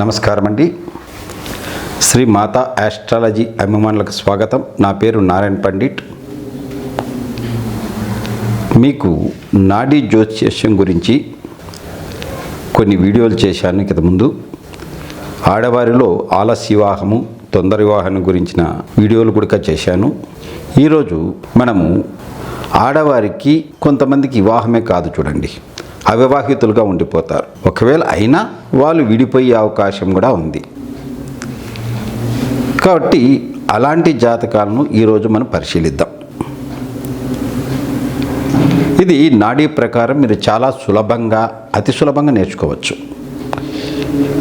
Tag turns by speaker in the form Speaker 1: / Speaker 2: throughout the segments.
Speaker 1: నమస్కారం అండి శ్రీ మాతా ఆస్ట్రాలజీ అభిమానులకు స్వాగతం. నా పేరు నారాయణ పండిట్. మీకు నాడీ జ్యోతిష్యం గురించి కొన్ని వీడియోలు చేశాను ఇంత ముందు. ఆడవారిలో ఆలస్య వివాహము తొందర వివాహం గురించిన వీడియోలు కూడా చేశాను. ఈరోజు మనము ఆడవారికి కొంతమందికి వివాహమే కాదు చూడండి. అవివాహితులుగా ఉండిపోతారు. ఒకవేళ అయినా వాళ్ళు విడిపోయే అవకాశం కూడా ఉంది. కాబట్టి అలాంటి జాతకాలను ఈరోజు మనం పరిశీలిద్దాం. ఇది నాడీ ప్రకారం మీరు చాలా సులభంగా అతి సులభంగా నేర్చుకోవచ్చు.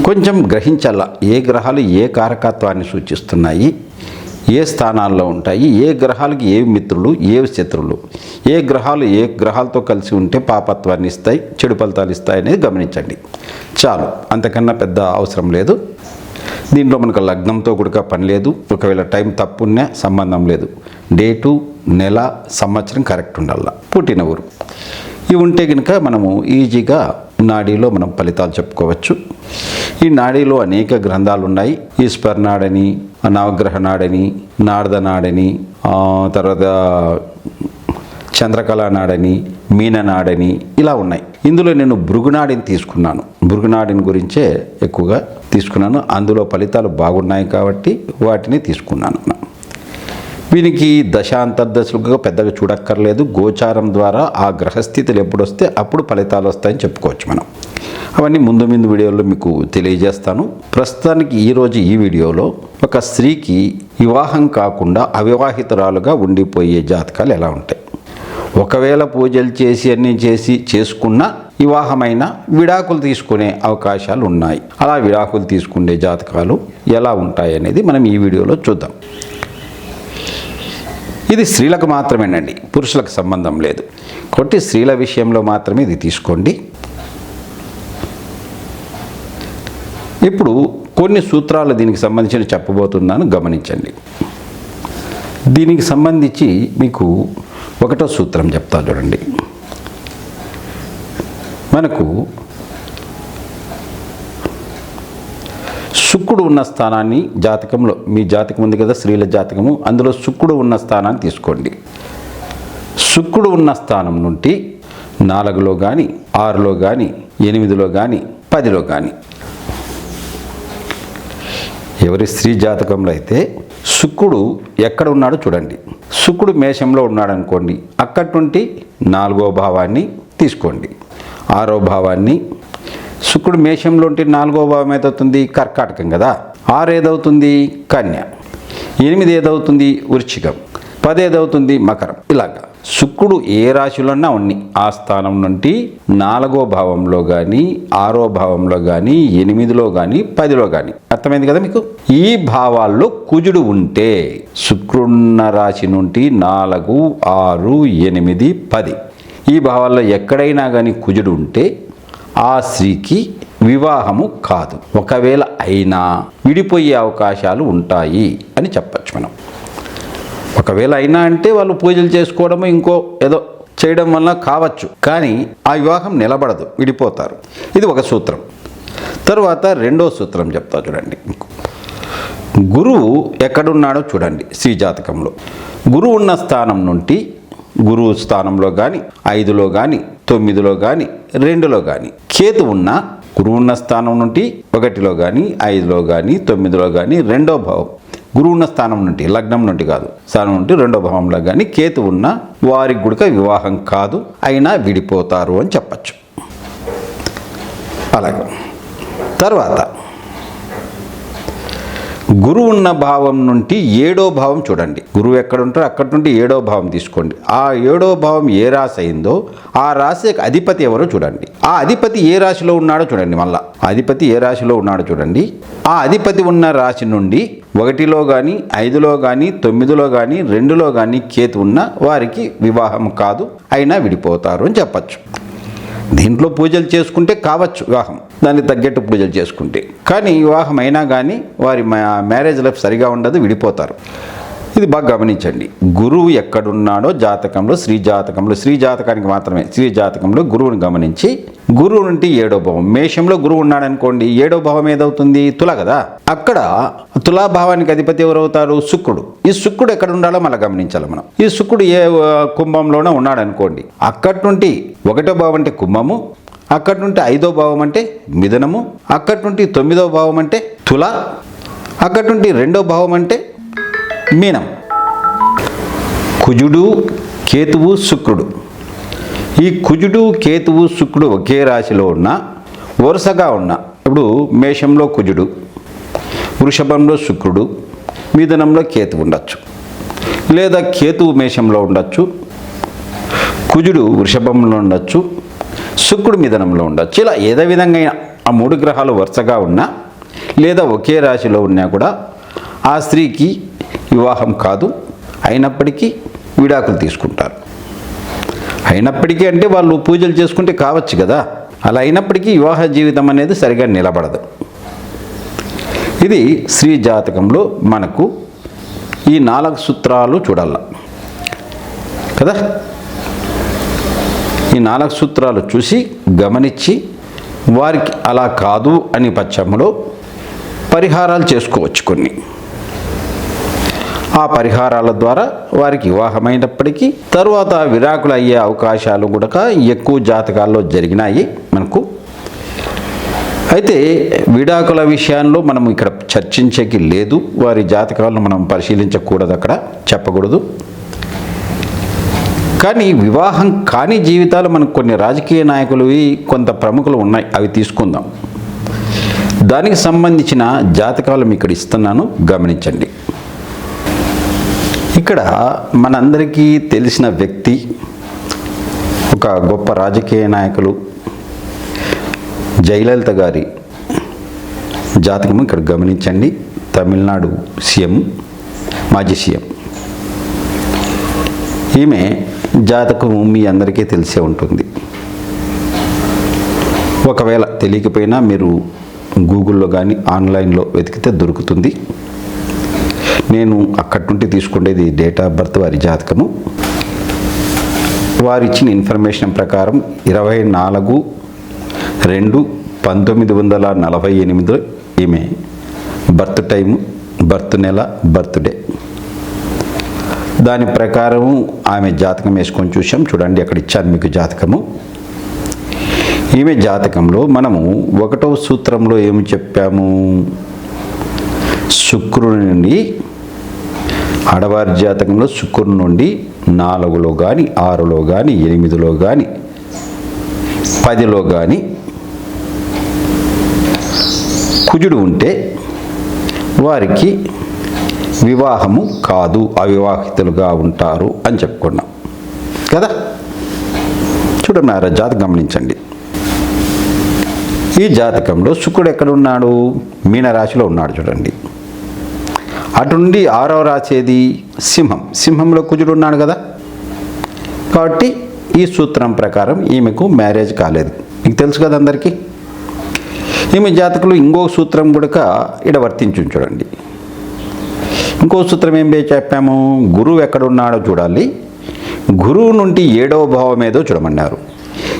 Speaker 1: కొంచెం గ్రహించాల? ఏ గ్రహాలు ఏ కారకత్వాన్ని సూచిస్తున్నాయి? ఏ స్థానాల్లో ఉంటాయి ఏ గ్రహాలకి ఏ మిత్రులు ఏ శత్రులు? ఏ గ్రహాలు ఏ గ్రహాలతో కలిసి ఉంటే పాపత్వాన్ని ఇస్తాయి చెడు ఫలితాలు ఇస్తాయి అనేది గమనించండి. చాలు అంతకన్నా పెద్ద అవసరం లేదు. దీంట్లో మనకు లగ్నంతో కూడా పని లేదు ఒకవేళ టైం తప్పున్నా సంబంధం లేదు. డేటు నెల సంవత్సరం కరెక్ట్ ఉండాల. పుట్టిన ఊరు. ఇవి ఉంటే కనుక మనము ఈజీగా నాడీలో మనం ఫలితాలు చెప్పుకోవచ్చు. ఈ నాడీలో అనేక గ్రంథాలు ఉన్నాయి ఈశ్వర్ నాడని నవగ్రహ నాడని నారద నాడని తర్వాత చంద్రకళ నాడని మీననాడని ఇలా ఉన్నాయి. ఇందులో నేను భృగునాడిని తీసుకున్నాను. భృగునాడిని గురించే ఎక్కువగా తీసుకున్నాను. అందులో ఫలితాలు బాగున్నాయి కాబట్టి వాటిని తీసుకున్నాను. వీనికి దశ అంతర్దశలుగా పెద్దగా చూడక్కర్లేదు. గోచారం ద్వారా ఆ గ్రహస్థితులు ఎప్పుడు వస్తే అప్పుడు ఫలితాలు వస్తాయని చెప్పుకోవచ్చు మనం. అవన్నీ ముందు ముందు వీడియోలో మీకు తెలియజేస్తాను. ప్రస్తుతానికి ఈరోజు ఈ వీడియోలో ఒక స్త్రీకి వివాహం కాకుండా అవివాహితురాలుగా ఉండిపోయే జాతకాలు ఎలా ఉంటాయి? ఒకవేళ పూజలు చేసి అన్నీ చేసి చేసుకున్న వివాహమైన విడాకులు తీసుకునే అవకాశాలు ఉన్నాయి. అలా విడాకులు తీసుకునే జాతకాలు ఎలా ఉంటాయి అనేది మనం ఈ వీడియోలో చూద్దాం. ఇది స్త్రీలకు మాత్రమేనండి పురుషులకు సంబంధం లేదు. కొట్టి స్త్రీల విషయంలో మాత్రమే ఇది తీసుకోండి. ఇప్పుడు కొన్ని సూత్రాలు దీనికి సంబంధించిన చెప్పబోతున్నాను గమనించండి. దీనికి సంబంధించి మీకు ఒకటో సూత్రం చెప్తా చూడండి. మనకు శుక్రుడు ఉన్న స్థానాన్ని జాతకంలో మీ జాతకం ఉంది కదా స్త్రీల జాతకము అందులో శుక్రుడు ఉన్న స్థానాన్ని తీసుకోండి. శుక్రుడు ఉన్న స్థానం నుండి నాలుగులో కానీ ఆరులో కానీ ఎనిమిదిలో కానీ పదిలో కానీ ఎవరి స్త్రీ జాతకంలో అయితే శుక్రుడు ఎక్కడ ఉన్నాడో చూడండి. శుక్రుడు మేషంలో ఉన్నాడు అనుకోండి అక్కడి నుండి నాలుగో భావాన్ని తీసుకోండి. ఆరో భావాన్ని శుక్రుడు మేషంలో ఉంటే నాలుగో భావం ఏదవుతుంది? కర్కాటకం కదా. ఆరు ఏదవుతుంది? కన్య. ఎనిమిది ఏదవుతుంది? వృశ్చికం. పది ఏదవుతుంది? మకరం. ఇలాగా. శుక్రుడు ఏ రాశిలోన్నా ఉన్ని ఆ స్థానం నుండి నాలుగో భావంలో కానీ ఆరో భావంలో కానీ ఎనిమిదిలో కానీ పదిలో కానీ అర్థమైంది కదా మీకు? ఈ భావాల్లో కుజుడు ఉంటే శుక్రుడున్న రాశి నుండి నాలుగు ఆరు ఎనిమిది పది. ఈ భావాల్లో ఎక్కడైనా కానీ కుజుడు ఉంటే ఆ స్త్రీకి వివాహము కాదు. ఒకవేళ అయినా విడిపోయే అవకాశాలు ఉంటాయి అని చెప్పచ్చు మనం. ఒకవేళ అయినా అంటే వాళ్ళు పూజలు చేసుకోవడము ఇంకో ఏదో చేయడం వల్ల కావచ్చు. కానీ ఆ వివాహం నిలబడదు విడిపోతారు. ఇది ఒక సూత్రం. తరువాత రెండో సూత్రం చెప్తా చూడండి. గురువు ఎక్కడున్నాడో చూడండి శ్రీ జాతకంలో. గురువు ఉన్న స్థానం నుండి గురువు స్థానంలో కానీ ఐదులో కానీ తొమ్మిదిలో కానీ రెండులో కానీ కేతు ఉన్న గురువు ఉన్న స్థానం నుండి ఒకటిలో కానీ ఐదులో కానీ తొమ్మిదిలో కానీ రెండో భావం. గురువు ఉన్న స్థానం నుండి లగ్నం నుండి కాదు. స్థానం నుండి రెండో భావంలో కానీ కేతు ఉన్న వారికి గుడిక వివాహం కాదు అయినా విడిపోతారు అని చెప్పచ్చు. అలాగే. తర్వాత గురువు ఉన్న భావం నుండి ఏడో భావం చూడండి. గురువు ఎక్కడ ఉంటారో అక్కడి నుండి ఏడో భావం తీసుకోండి. ఆ ఏడో భావం ఏ రాశి అయిందో ఆ రాశి అధిపతి ఎవరో చూడండి. ఆ అధిపతి ఏ రాశిలో ఉన్నాడో చూడండి మళ్ళా. అధిపతి ఏ రాశిలో ఉన్నాడో చూడండి. ఆ అధిపతి ఉన్న రాశి నుండి ఒకటిలో కానీ ఐదులో కానీ తొమ్మిదిలో కానీ రెండులో కానీ కేతు ఉన్న వారికి వివాహం కాదు అయినా విడిపోతారు అని చెప్పచ్చు. దీంట్లో పూజలు చేసుకుంటే కావచ్చు వివాహం. దాన్ని తగ్గట్టు పూజలు చేసుకుంటే. కానీ వివాహం అయినా కానీ వారి మ్యారేజ్ లైఫ్ సరిగా ఉండదు విడిపోతారు. ఇది బాగా గమనించండి. గురువు ఎక్కడున్నాడో జాతకంలో శ్రీ జాతకంలో శ్రీ జాతకానికి మాత్రమే శ్రీ జాతకంలో గురువుని గమనించి గురువు నుండి ఏడో భావం. మేషంలో గురువు ఉన్నాడనుకోండి ఏడో భావం ఏదవుతుంది? తుల కదా. అక్కడ తులా భావానికి అధిపతి ఎవరవుతారు? శుక్రుడు. ఈ శుక్రుడు ఎక్కడ ఉండాలో మళ్ళీ గమనించాలి మనం. ఈ శుక్రుడు ఏ కుంభంలోనో ఉన్నాడనుకోండి అక్కడి నుండి ఒకటో భావం అంటే కుంభము అక్కడి నుండి ఐదో భావం అంటే మిథునము అక్కడి నుండి తొమ్మిదో భావం అంటే తుల అక్కడి నుండి రెండో భావం అంటే మీనం. కుజుడు కేతువు శుక్రుడు. ఈ కుజుడు కేతువు శుక్రుడు ఒకే రాశిలో ఉన్న వరుసగా ఉన్న ఇప్పుడు మేషంలో కుజుడు వృషభంలో శుక్రుడు మిథునంలో కేతువు ఉండొచ్చు. లేదా కేతువు మేషంలో ఉండొచ్చు కుజుడు వృషభంలో ఉండొచ్చు శుక్రుడు మిథనంలో ఉండొచ్చు. ఇలా ఏదో విధంగా ఆ మూడు గ్రహాలు వరుసగా ఉన్నా లేదా ఒకే రాశిలో ఉన్నా కూడా ఆ స్త్రీకి వివాహం కాదు. అయినప్పటికీ విడాకులు తీసుకుంటారు. అయినప్పటికీ అంటే వాళ్ళు పూజలు చేసుకుంటే కావచ్చు కదా. అలా అయినప్పటికీ వివాహ జీవితం అనేది సరిగా నిలబడదు. ఇది స్త్రీ జాతకంలో మనకు ఈ నాలుగు సూత్రాలు చూడాల. కదా? ఈ నాలుగు సూత్రాలు చూసి గమనించి వారికి అలా కాదు అని పక్షంలో పరిహారాలు చేసుకోవచ్చు కొన్ని. ఆ పరిహారాల ద్వారా వారికి వివాహమైనప్పటికీ తరువాత విడాకులు అయ్యే అవకాశాలు కూడా ఎక్కువ జాతకాల్లో జరిగినాయి మనకు. అయితే విడాకుల విషయాల్లో మనం ఇక్కడ చర్చించేకి లేదు. వారి జాతకాలను మనం పరిశీలించకూడదు అక్కడ చెప్పకూడదు. కానీ వివాహం కాని జీవితాలు మనకు కొన్ని రాజకీయ నాయకులవి కొంత ప్రముఖులు ఉన్నాయి. అవి తీసుకుందాం. దానికి సంబంధించిన జాతకాలు మీకు ఇక్కడ ఇస్తున్నాను. గమనించండి. ఇక్కడ మనందరికీ తెలిసిన వ్యక్తి ఒక గొప్ప రాజకీయ నాయకులు జయలలిత గారి జాతకము ఇక్కడ గమనించండి. తమిళనాడు సీఎం మాజీ సీఎం. ఈమె జాతకం మీ అందరికీ తెలిసే ఉంటుంది. ఒకవేళ తెలియకపోయినా మీరు గూగుల్లో కానీ ఆన్లైన్లో వెతికితే దొరుకుతుంది. నేను అక్కడి నుండి తీసుకునేది డేట్ ఆఫ్ బర్త్ వారి జాతకము. వారు ఇచ్చిన ఇన్ఫర్మేషన్ ప్రకారం ఇరవై నాలుగు రెండు పంతొమ్మిది వందల నలభై ఎనిమిదిలో ఈమె బర్త్ టైము బర్త్ నెల బర్త్డే దాని ప్రకారం ఆమె జాతకం వేసుకొని చూసాం చూడండి అక్కడ ఇచ్చాను మీకు జాతకము. ఈమె జాతకంలో మనము ఒకటవ సూత్రంలో ఏమి చెప్పాము? శుక్రుడి నుండి ఆడవారి జాతకంలో శుక్రుడి నుండి నాలుగులో కానీ ఆరులో కానీ ఎనిమిదిలో కానీ పదిలో కానీ కుజుడు ఉంటే వారికి వివాహము కాదు అవివాహితులుగా ఉంటారు అని చెప్పుకున్నాం. కదా? చూడండి ఆ జాతకం గమనించండి. ఈ జాతకంలో శుక్రుడు ఎక్కడ ఉన్నాడు మీనరాశిలో ఉన్నాడు చూడండి. అటు నుండి ఆరవ రాసేది సింహం. సింహంలో కుజుడు ఉన్నాడు కదా? కాబట్టి ఈ సూత్రం ప్రకారం ఈమెకు మ్యారేజ్ కాలేదు. మీకు తెలుసు కదా అందరికీ? ఈమె జాతకులు ఇంకో సూత్రం కూడా ఇడ వర్తించు చూడండి. ఇంకో సూత్రం ఏం చెప్పాము? గురువు ఎక్కడ ఉన్నాడో చూడాలి. గురువు నుండి ఏడవ భావం ఏదో చూడమన్నారు.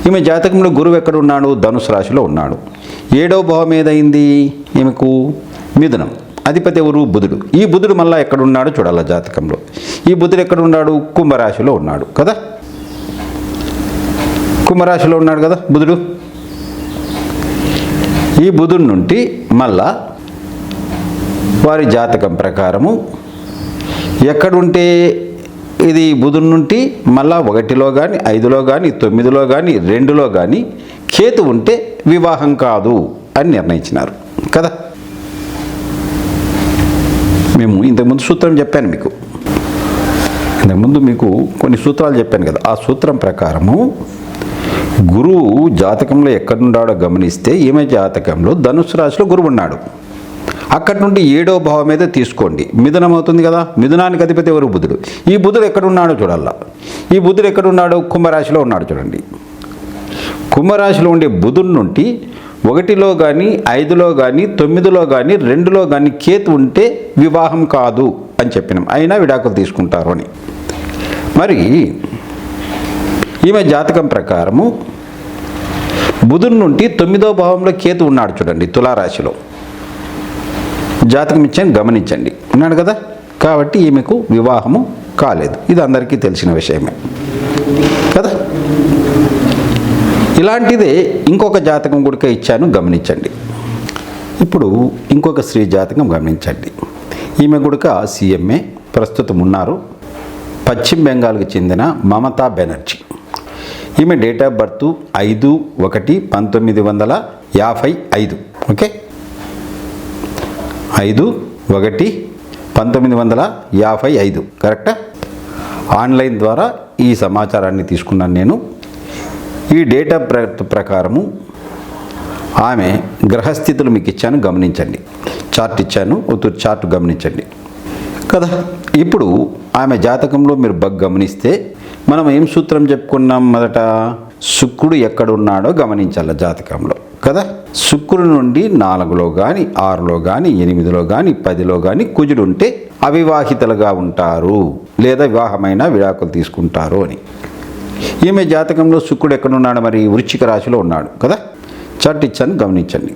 Speaker 1: ఈమె జాతకంలో గురువు ఎక్కడ ఉన్నాడు ధనుసు రాశిలో ఉన్నాడు. ఏడవ భావం ఏదైంది? ఈమెకు మిథునం. అధిపతి ఎవరు? బుధుడు. ఈ బుధుడు మళ్ళీ ఎక్కడున్నాడు చూడాలి జాతకంలో. ఈ బుధుడు ఎక్కడ ఉన్నాడు కుంభరాశిలో ఉన్నాడు కదా? కుంభరాశిలో ఉన్నాడు కదా బుధుడు? ఈ బుధుడి నుండి మళ్ళా వారి జాతకం ప్రకారము ఎక్కడుంటే ఇది బుధుని నుండి మళ్ళా ఒకటిలో కానీ ఐదులో కానీ తొమ్మిదిలో కానీ రెండులో కానీ కేతు ఉంటే వివాహం కాదు అని నిర్ణయించినారు. కదా? మేము ఇంతకుముందు సూత్రం చెప్పాను మీకు. ఇంతకుముందు మీకు కొన్ని సూత్రాలు చెప్పాను కదా. ఆ సూత్రం ప్రకారము గురువు జాతకంలో ఎక్కడున్నాడో గమనిస్తే ఈమె జాతకంలో ధనుసు రాశిలో గురువు ఉన్నాడు. అక్కడి నుండి ఏడో భావం మీద తీసుకోండి. మిథునం అవుతుంది కదా? మిథునానికి అధిపతి ఎవరు? బుధుడు. ఈ బుధుడు ఎక్కడున్నాడో చూడాల? ఈ బుధుడు ఎక్కడున్నాడు? కుంభరాశిలో ఉన్నాడు చూడండి. కుంభరాశిలో ఉండే బుధుడి నుండి ఒకటిలో కానీ ఐదులో కానీ తొమ్మిదిలో కానీ రెండులో కానీ కేతు ఉంటే వివాహం కాదు అని చెప్పినాం. అయినా విడాకులు తీసుకుంటారు అని. మరి ఈమె జాతకం ప్రకారము బుధుడి నుండి తొమ్మిదో భావంలో కేతు ఉన్నాడు చూడండి తులారాశిలో. జాతకం ఇచ్చాను గమనించండి. ఉన్నాడు కదా? కాబట్టి ఈమెకు వివాహము కాలేదు. ఇది అందరికీ తెలిసిన విషయమే. కదా? ఇలాంటిదే ఇంకొక జాతకం గుడిక ఇచ్చాను గమనించండి. ఇప్పుడు ఇంకొక స్త్రీ జాతకం గమనించండి. ఈమె గుడిక సీఎంఏ ప్రస్తుతం ఉన్నారు. పశ్చిమ బెంగాల్కి చెందిన మమతా బెనర్జీ. ఈమె డేట్ ఆఫ్ బర్త్ ఐదు ఒకటి పంతొమ్మిది వందల యాభై ఐదు. ఓకే? ఐదు ఒకటి పంతొమ్మిది వందల యాభై ఐదు. కరెక్టా? ఆన్లైన్ ద్వారా ఈ సమాచారాన్ని తీసుకున్నాను నేను. ఈ డేటా ప్ర ప్రకారము ఆమె గ్రహస్థితులు మీకు ఇచ్చాను గమనించండి. చార్ట్ ఇచ్చాను ఒక చార్ట్ గమనించండి. కదా? ఇప్పుడు ఆమె జాతకంలో మీరు బగ్ గమనిస్తే మనం ఏం సూత్రం చెప్పుకున్నాం మొదట? శుక్రుడు ఎక్కడున్నాడో గమనించాలి జాతకంలో. కదా? శుక్రుడు నుండి నాలుగులో కానీ ఆరులో కానీ ఎనిమిదిలో కానీ పదిలో కానీ కుజుడు ఉంటే అవివాహితలుగా ఉంటారు. లేదా వివాహమైన విడాకులు తీసుకుంటారు అని. ఈమె జాతకంలో శుక్రుడు ఎక్కడున్నాడు మరి? వృశ్చిక రాశిలో ఉన్నాడు కదా? చట్ గమనించండి.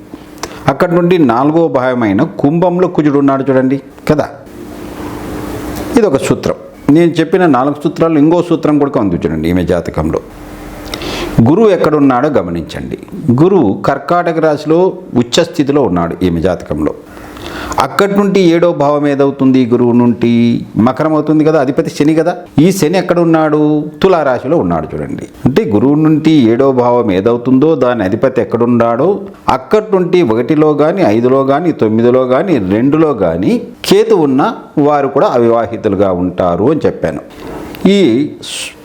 Speaker 1: అక్కడి నుండి నాలుగో భాగమైన కుంభంలో కుజుడు ఉన్నాడు చూడండి కదా? ఇది ఒక సూత్రం. నేను చెప్పిన నాలుగు సూత్రాలు ఇంకో సూత్రం కూడా ఉంది చూడండి ఈమె జాతకంలో. గురువు ఎక్కడున్నాడో గమనించండి. గురువు కర్కాటక రాశిలో ఉచ్చస్థితిలో ఉన్నాడు ఈమె జాతకంలో. అక్కడి నుండి ఏడో భావం ఏదవుతుంది గురువు నుండి? మకరం అవుతుంది కదా అధిపతి శని కదా. ఈ శని ఎక్కడ ఉన్నాడు తులారాశిలో ఉన్నాడు చూడండి. అంటే గురువు నుండి ఏడో భావం ఏదవుతుందో దాని అధిపతి ఎక్కడున్నాడో అక్కడి నుండి ఒకటిలో కానీ ఐదులో కానీ తొమ్మిదిలో కానీ రెండులో కానీ కేతు ఉన్న వారు కూడా అవివాహితులుగా ఉంటారు అని చెప్పాను. ఈ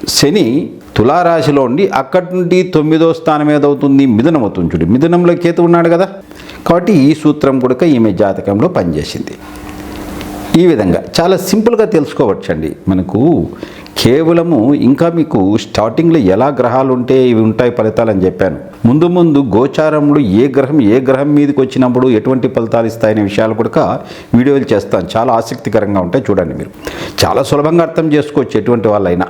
Speaker 1: శని తులారాశిలో ఉండి అక్కడి నుండి తొమ్మిదో స్థానం ఏదవుతుంది మిథునం అవుతుంది చూడు. మిథునంలో కేతు ఉన్నాడు కదా. కాబట్టి ఈ సూత్రం కూడా ఈమె జాతకంలో పనిచేసింది. ఈ విధంగా చాలా సింపుల్గా తెలుసుకోవచ్చండి. మనకు కేవలము ఇంకా మీకు స్టార్టింగ్లో ఎలా గ్రహాలు ఉంటే ఇవి ఉంటాయి ఫలితాలు అని చెప్పాను. ముందు ముందు గోచారములు ఏ గ్రహం ఏ గ్రహం మీదకి వచ్చినప్పుడు ఎటువంటి ఫలితాలు ఇస్తాయనే విషయాలు కూడా వీడియోలు చేస్తాను. చాలా ఆసక్తికరంగా ఉంటాయి చూడండి మీరు. చాలా సులభంగా అర్థం చేసుకోవచ్చు ఎటువంటి వాళ్ళైనా.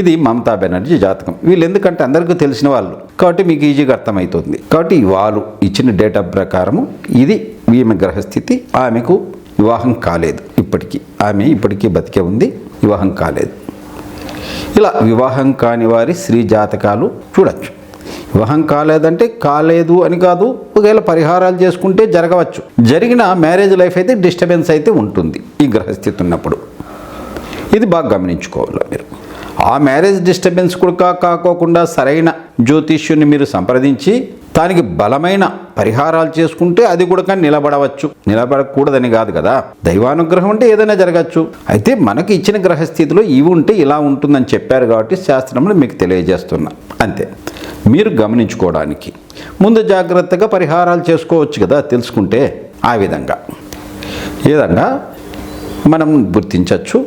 Speaker 1: ఇది మమతా బెనర్జీ జాతకం. వీళ్ళు ఎందుకంటే అందరికీ తెలిసిన వాళ్ళు. కాబట్టి మీకు ఈజీగా అర్థమవుతుంది కాబట్టి వాళ్ళు ఇచ్చిన డేటా ప్రకారము ఇది ఈమె గ్రహస్థితి ఆమెకు వివాహం కాలేదు ఇప్పటికీ. ఆమె ఇప్పటికీ బతికే ఉంది వివాహం కాలేదు. ఇలా వివాహం కాని వారి స్త్రీ జాతకాలు చూడొచ్చు. వివాహం కాలేదంటే కాలేదు అని కాదు ఒకవేళ పరిహారాలు చేసుకుంటే జరగవచ్చు. జరిగిన మ్యారేజ్ లైఫ్ అయితే డిస్టర్బెన్స్ అయితే ఉంటుంది ఈ గ్రహస్థితి ఉన్నప్పుడు. ఇది బాగా గమనించుకోవాలి మీరు? ఆ మ్యారేజ్ డిస్టర్బెన్స్ కూడా కాకోకుండా సరైన జ్యోతిష్యుని మీరు సంప్రదించి దానికి బలమైన పరిహారాలు చేసుకుంటే అది కూడా నిలబడవచ్చు. నిలబడకూడదని కాదు కదా. దైవానుగ్రహం అంటే ఏదైనా జరగచ్చు. అయితే మనకి ఇచ్చిన గ్రహస్థితిలో ఇవి ఉంటే ఇలా ఉంటుందని చెప్పారు కాబట్టి శాస్త్రంలో మీకు తెలియజేస్తున్నా. అంతే. మీరు గమనించుకోవడానికి ముందు జాగ్రత్తగా పరిహారాలు చేసుకోవచ్చు కదా తెలుసుకుంటే ఆ విధంగా. ఈ విధంగా మనం గుర్తించవచ్చు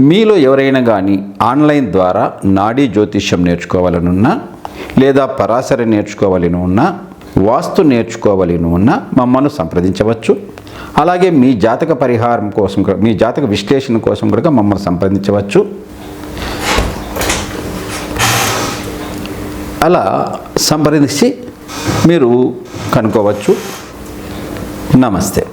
Speaker 1: మీలో ఎవరైనా కానీ ఆన్లైన్ ద్వారా నాడీ జ్యోతిష్యం నేర్చుకోవాలనున్నా లేదా పరాశరి నేర్చుకోవాలని ఉన్నా వాస్తు నేర్చుకోవాలని ఉన్నా మమ్మల్ని సంప్రదించవచ్చు. అలాగే మీ జాతక పరిహారం కోసం కూడా- మీ జాతక విశ్లేషణ కోసం కూడా మమ్మల్ని సంప్రదించవచ్చు. అలా సంప్రదించి మీరు కనుక్కోవచ్చు. నమస్తే.